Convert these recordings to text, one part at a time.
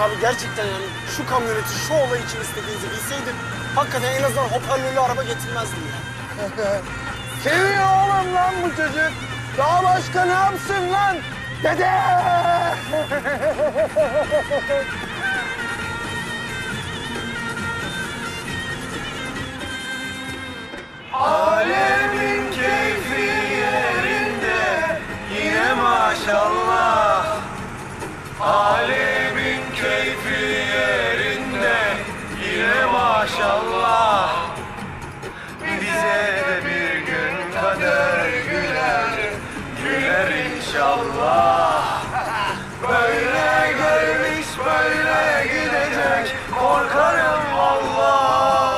Abi gerçekten yani şu kamyoneti şu olay için istediğinizi bilseydim hakikaten en azından hoparlörlü araba getirmezdim ya. Seviyor oğlum lan bu çocuk. Daha başka ne yapsın lan? Dede! Alemin keyfi yerinde yine maşallah. Alemin keyfi yerinde yine maşallah. Bize de bir gün kader güler, güler inşallah. Böyle gelmiş böyle gidecek korkarım vallahi.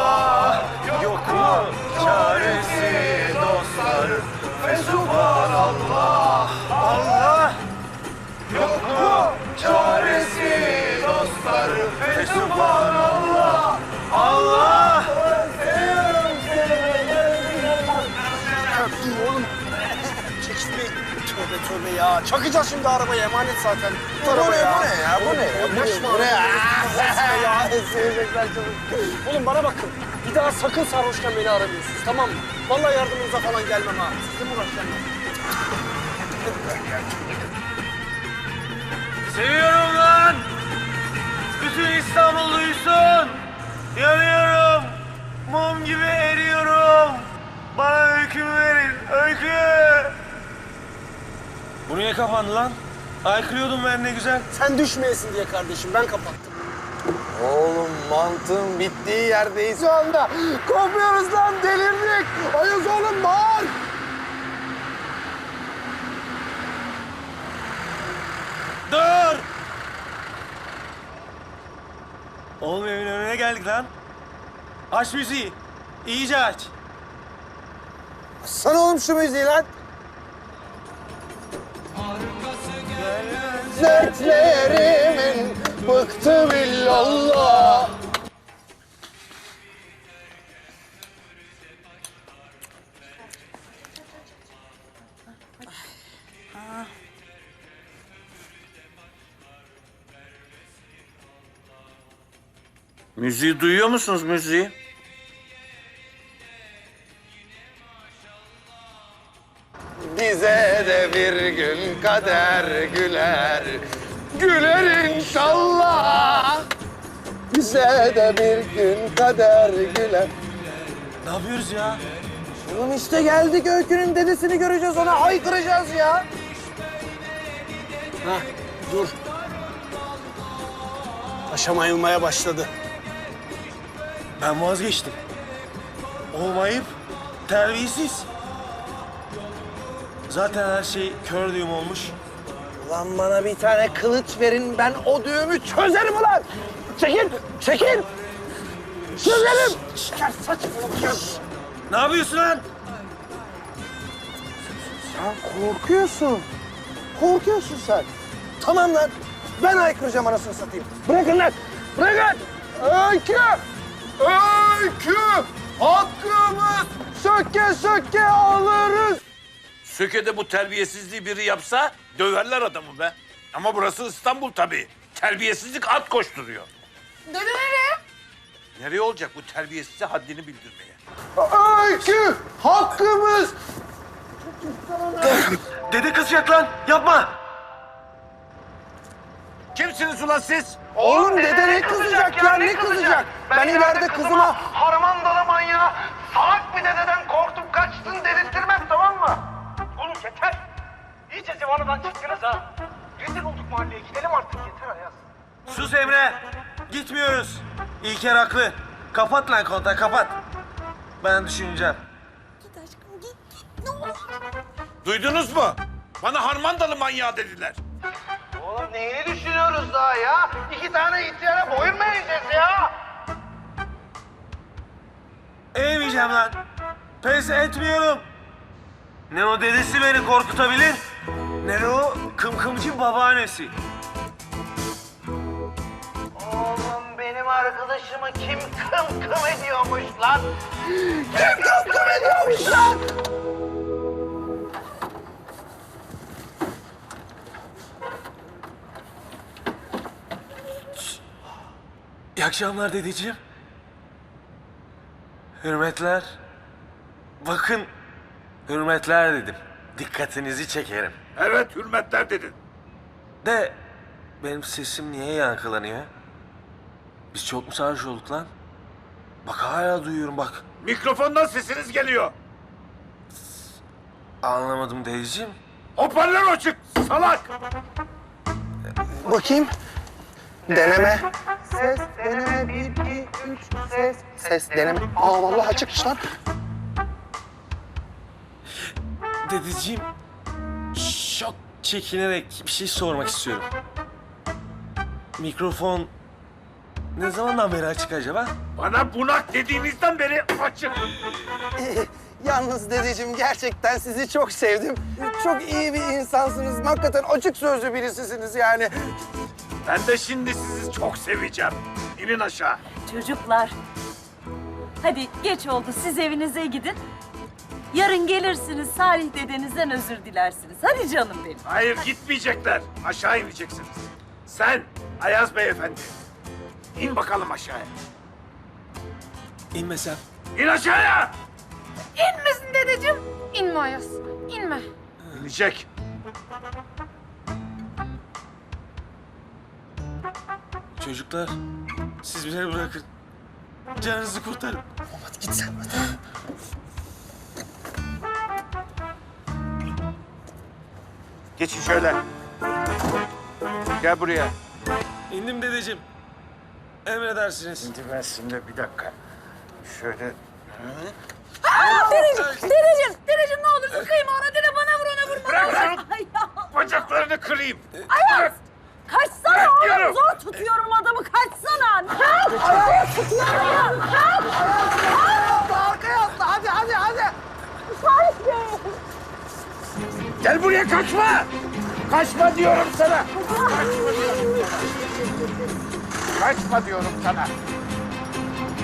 Tövbe ya. Çakacağız şimdi arabaya emanet zaten. Bu ne, bu ne ya, bu ne ya? Bu ne, bu ne ya? ya? Sevecekler çabuk. Oğlum bana bakın. Bir daha sakın sarhoşken beni aramıyorsunuz tamam mı? Vallahi yardımınıza falan gelmem ha. Mi uğraşacağım? Seviyorum lan. Bu niye kapandı lan? Aykırıyordum ben ne güzel. Sen düşmeyesin diye kardeşim ben kapattım. Oğlum mantığın bittiği yerdeyiz şu anda. Kopuyoruz lan delirdik. Ayız oğlum bağır. Dur! Oğlum evin önüne geldik lan. Aç müziği. İyice aç. Sana oğlum şu müziği lan. Dertlerimin bıktı billallah. Müziği duyuyor musunuz müziği? Kader güler. Güler inşallah. Bize de bir gün kader güler. Ne yapıyoruz ya? Oğlum işte geldik Öykü'nün dedesini göreceğiz ona haykıracağız ya. Ha dur. Paşam ayılmaya başladı. Ben vazgeçtim. Olmayıp terbiyesiz. Zaten her şey kör düğüm olmuş. Ulan bana bir tane kılıç verin ben o düğümü çözerim ulan. Çekil, çekil. Çözelim. Ya saçmalama ya. Ne yapıyorsun lan? Sen korkuyorsun. Korkuyorsun sen. Tamam lan. Ben haykıracağım anasını satayım. Bırakın lan. Bırakın. Öykü. Öykü. Hakkımız söke söke alırız. Söke'de bu terbiyesizliği biri yapsa döverler adamı be. Ama burası İstanbul tabii. Terbiyesizlik at koşturuyor. Dede nereye? Nereye olacak bu terbiyesize haddini bildirmeye? Öykü. Hakkımız. Dede kızacak lan. Yapma. Kimsiniz ulan siz? Oğlum dede ne kızacak ya ne kızacak? Ben ileride kızıma harmandalı İyice zıvanadan çıktınız ha. Rezil olduk mahalleye gidelim artık yeter Ayaz. Sus Emre. Gitmiyoruz. İlker haklı. Kapat lan kontağı kapat. Ben düşüneceğim. Git aşkım git git ne olur. Duydunuz mu? Bana harmandalı manyağı dediler. Oğlum neyini düşünüyoruz daha ya? İki tane ihtiyara boyun mu eğeceğiz ya? Eğmeyeceğim lan. Pes etmiyorum. Ne o dedesi beni korkutabilir, ne o? Kımkımcı babaannesi. Oğlum benim arkadaşımı kim kım kım ediyormuş lan? Kim kım kım ediyormuş lan? İyi akşamlar dedeciğim. Hürmetler. Bakın hürmetler dedim. Dikkatinizi çekerim. Evet hürmetler dedin. De benim sesim niye yankılanıyor? Biz çok mu sarhoş olduk lan? Bak hala duyuyorum bak. Mikrofondan sesiniz geliyor. Anlamadım dedeciğim. Hoparlör açık salak. Bakayım. Deneme. Ses, deneme. Bir, iki, üç, ses. Ses, deneme. Aa vallahi açıkmış lan. Dedeciğim, çok çekinerek bir şey sormak istiyorum. Mikrofon ne zamandan beri açık acaba? Bana bunak dediğinizden beri açık. Yalnız dedeciğim gerçekten sizi çok sevdim. Çok iyi bir insansınız. Hakikaten açık sözlü birisisiniz yani. Ben de şimdi sizi çok seveceğim. İnin aşağı. Çocuklar. Hadi geç oldu siz evinize gidin. Yarın gelirsiniz Salih dedenizden özür dilersiniz. Hadi canım benim. Hayır gitmeyecekler. Aşağı ineceksiniz. Sen Ayaz beyefendi. İn bakalım aşağıya. İnmesem. İn aşağıya. İnmesin dedeciğim. İnme Ayaz. İnme. İnecek. Çocuklar, siz beni bırakın. Canınızı kurtarın. Geçin şöyle. Gel buraya. İndim dedeciğim. Emredersiniz. Şimdi ben şimdi bir dakika. Şöyle Dedeciğim, dedeciğim, dedeciğim ne olursun kıyma ona dede bana vur ona vurma. Bırak lan! Bacaklarını kırayım. Ayaz! Kaçsana Bırak oğlum diyorum. zor tutuyorum adamı kaçsana. Kaç! Ayaz tutuyorum ya. Kaç! Arkaya atla hadi hadi hadi. Salih Bey! Gel buraya kaçma. Kaçma diyorum sana. Kaçma diyorum sana.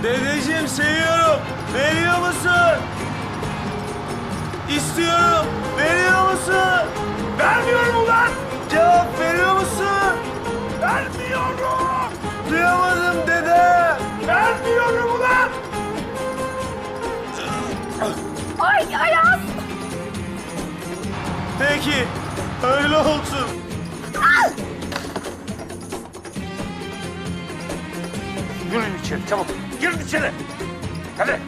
Dedeciğim seviyorum. Veriyor musun? İstiyorum. Veriyor musun? Vermiyorum ulan. Cevap veriyor musun? Vermiyorum. Duyamadım dede. Vermiyorum ulan. Ay Ayaz! Peki. Öyle olsun. Girin içeri çabuk. Girin içeri. Hadi.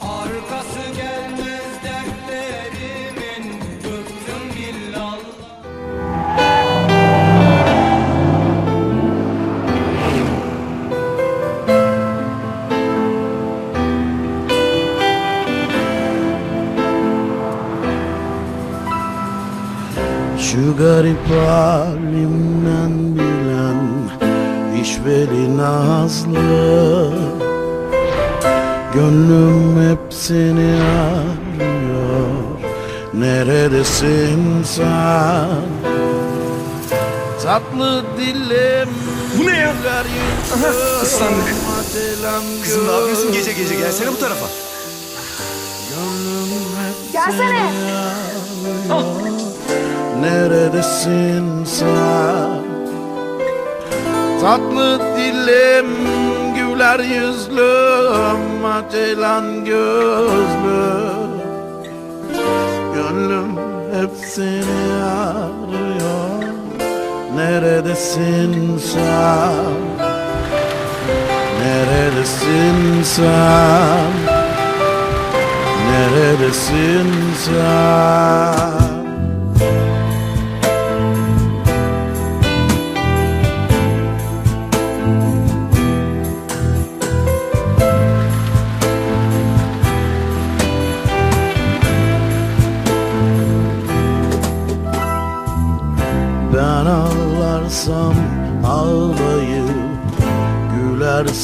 Arkası gelmez halimden bilen işveli nazlı. Gönlüm hep seni arıyor. Neredesin sen? Tatlı dilim Bu ne ya? Islandı Kızım ne yapıyorsun? gece gece gelsene bu tarafa. Gelsene. Neredesin sen? Tatlı dilim, güler yüzlüm, acelen gözlüm Gönlüm hep seni arıyor Neredesin sen? Neredesin sen? Neredesin sen?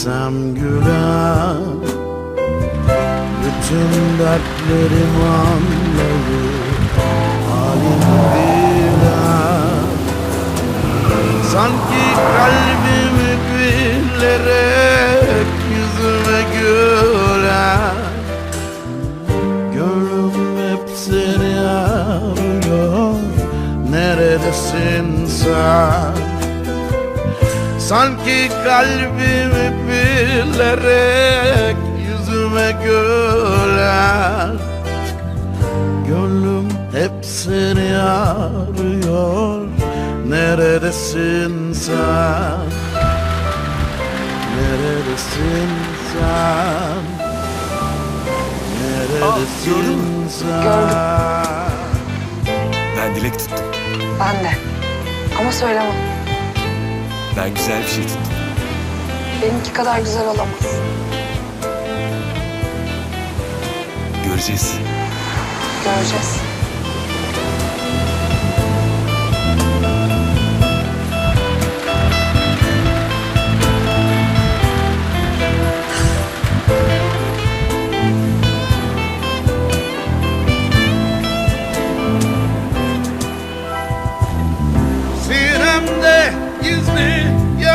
Gülersem güler Bütün dertlerim anlayıp Halim biler Sanki kalbimi bilerek Yüzüme güler Gönlüm hep seni arıyor Neredesin sen? Sanki kalbimi bilerek yüzüme güler Gönlüm hep seni arıyor Neredesin sen? Neredesin sen? Neredesin sen? Ben dilek tuttum. Ben de. Ama söylemem. Ben güzel bir şey tuttum. Benimki kadar güzel olamaz. Göreceğiz. Göreceğiz.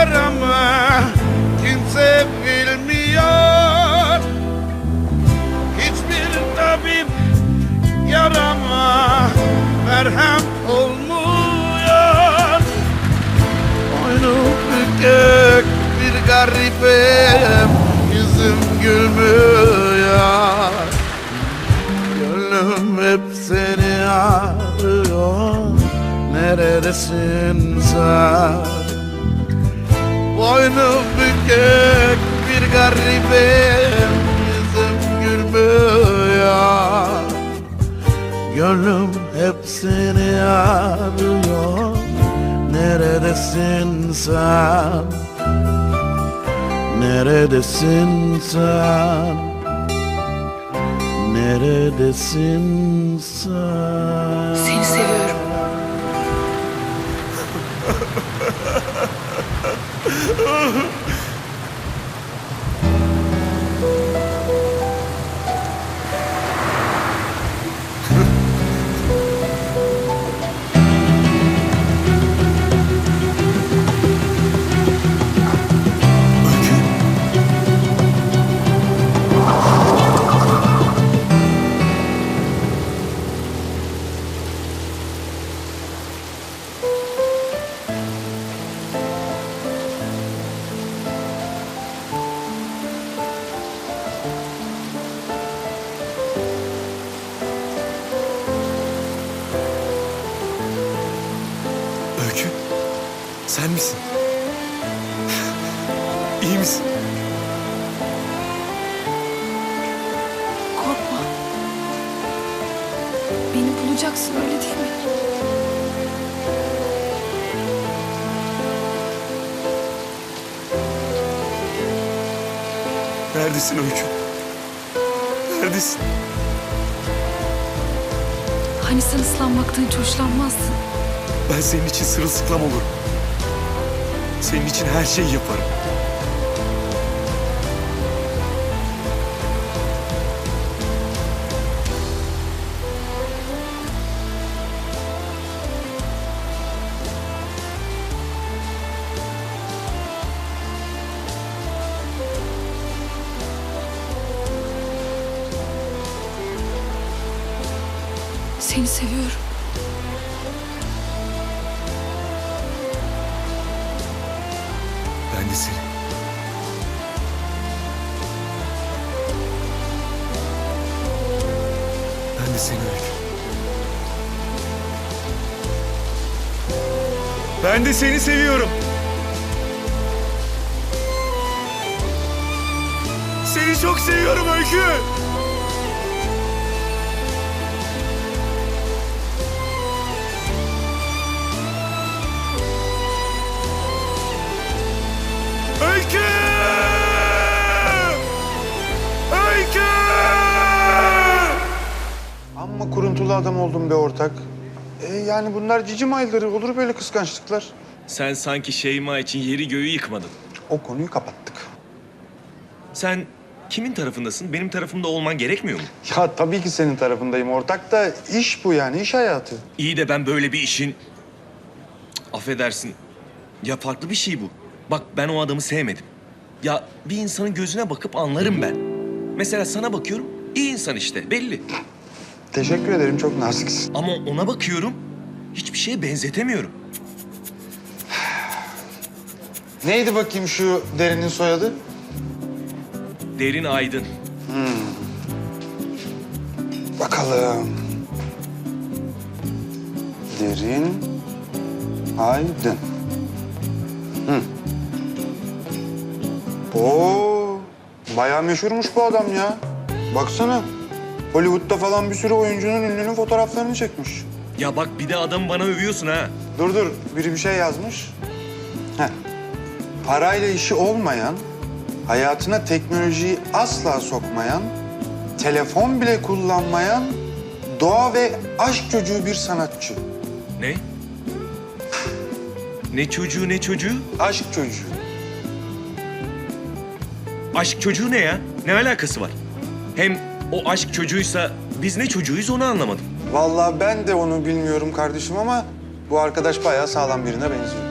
Yaramı kimse bilmiyor. Hiçbir tabip yarama merhem olmuyor. Boynu bükük bir garibim yüzüm gülmüyor. Gönlüm hep seni arıyor. Neredesin sen? Boynu bükük bir garibim Yüzüm gülmüyor Gönlüm hep seni arıyor Neredesin sen? Neredesin sen? Neredesin sen? Uh-huh. Beni bulacaksın öyle değil mi? Neredesin Öykü? Neredesin? Hani sen ıslanmaktan hiç hoşlanmazdın? Ben senin için sırılsıklam olurum. Senin için her şeyi yaparım. Ben de seni. Ben de seni Öykü. Ben de seni seviyorum. Seni çok seviyorum Öykü. Amma kuruntulu adam oldum be ortak. E yani bunlar cici mayları olur böyle kıskançlıklar. Sen sanki Şeyma için yeri göğü yıkmadın. O konuyu kapattık. Sen kimin tarafındasın? Benim tarafımda olman gerekmiyor mu? Ya tabii ki senin tarafındayım ortak da iş bu yani iş hayatı. İyi de ben böyle bir işin... Affedersin. Ya farklı bir şey bu. Bak ben o adamı sevmedim. Ya bir insanın gözüne bakıp anlarım ben. Mesela sana bakıyorum, iyi insan işte, belli. Teşekkür ederim çok naziksin. Ama ona bakıyorum, hiçbir şeye benzetemiyorum. Neydi bakayım şu derinin soyadı? Derin Aydın. Bakalım. Derin Aydın. Hı. Oo, bayağı meşhurmuş bu adam ya. Baksana. Hollywood'da falan bir sürü oyuncunun ünlünün fotoğraflarını çekmiş. Ya bak bir de adamı bana övüyorsun ha. Dur dur, biri bir şey yazmış. Heh. Parayla işi olmayan, hayatına teknolojiyi asla sokmayan, telefon bile kullanmayan, doğa ve aşk çocuğu bir sanatçı. Ne? Ne çocuğu ne çocuğu? Aşk çocuğu. Aşk çocuğu ne ya? Ne alakası var? Hem o aşk çocuğuysa biz ne çocuğuyuz onu anlamadım. Vallahi ben de onu bilmiyorum kardeşim ama bu arkadaş bayağı sağlam birine benziyor.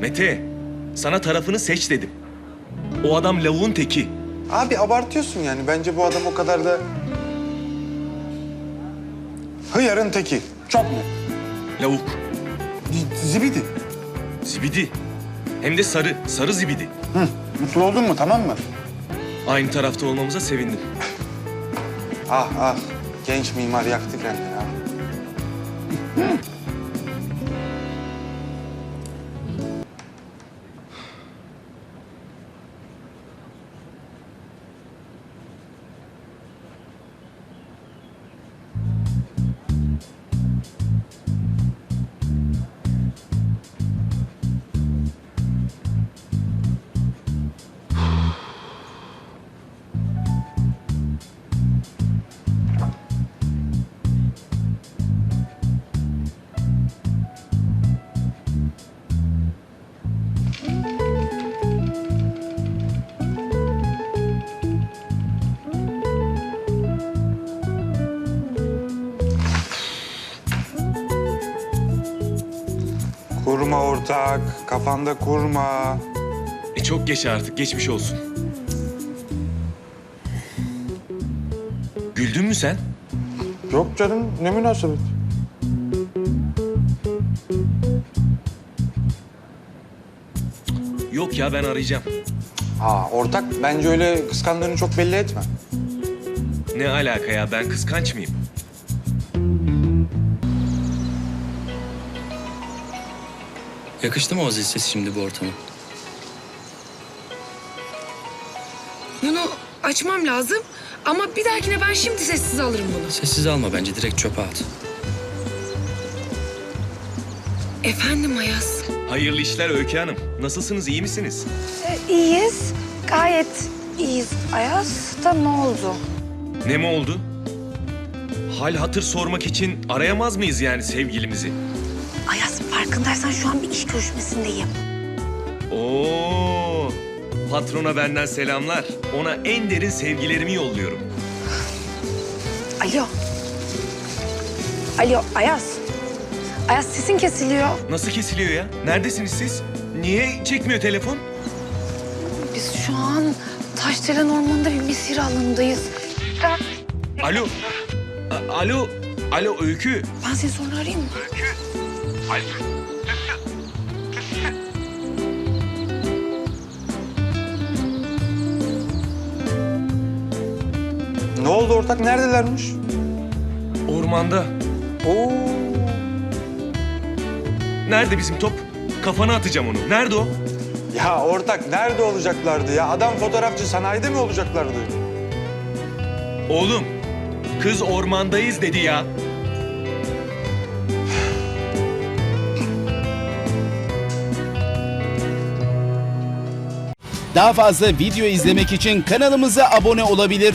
Mete, sana tarafını seç dedim. O adam lavuğun teki. Abi abartıyorsun yani. Bence bu adam o kadar da... Hıyarın teki. Çok mu? Lavuk. Z- Zibidi. Zibidi. Hem de sarı, sarı zibidi. Mutlu oldun mu tamam mı? Aynı tarafta olmamıza sevindim. Ah ah. Genç mimar yaktı kendini ha. Ortak. Kafanda kurma. E çok geç artık, geçmiş olsun. Güldün mü sen? Yok canım ne münasebet. Yok ya ben arayacağım. Ha ortak bence öyle kıskandığını çok belli etme. Ne alaka ya ben kıskanç mıyım? Yakıştı mı o zil sesi şimdi bu ortama? Bunu açmam lazım ama bir dahakine ben şimdi sessiz alırım bunu. Sessiz alma bence direkt çöpe at. Efendim Ayaz. Hayırlı işler Öykü Hanım. Nasılsınız, iyi misiniz? İyiyiz. Gayet iyiyiz. Ayaz da ne oldu? Ne mi oldu? Hal hatır sormak için arayamaz mıyız yani sevgilimizi? Ayaz farkındaysan şu an bir iş görüşmesindeyim. Oo, patrona benden selamlar. Ona en derin sevgilerimi yolluyorum. Alo. Alo Ayaz. Ayaz sesin kesiliyor. Nasıl kesiliyor ya? Neredesiniz siz? Niye çekmiyor telefon? Biz şu an Taşdelen Ormanı'nda bir misir alanındayız. Alo. A- alo. Alo Öykü. Ben seni sonra arayayım mı? Ne oldu ortak neredelermiş? Ormanda. Oo. Nerede bizim top? Kafana atacağım onu. Nerede o? Ya ortak nerede olacaklardı ya? Adam fotoğrafçı sanayide mi olacaklardı? Oğlum, kız ormandayız dedi ya. Daha fazla video izlemek için kanalımıza abone olabilir.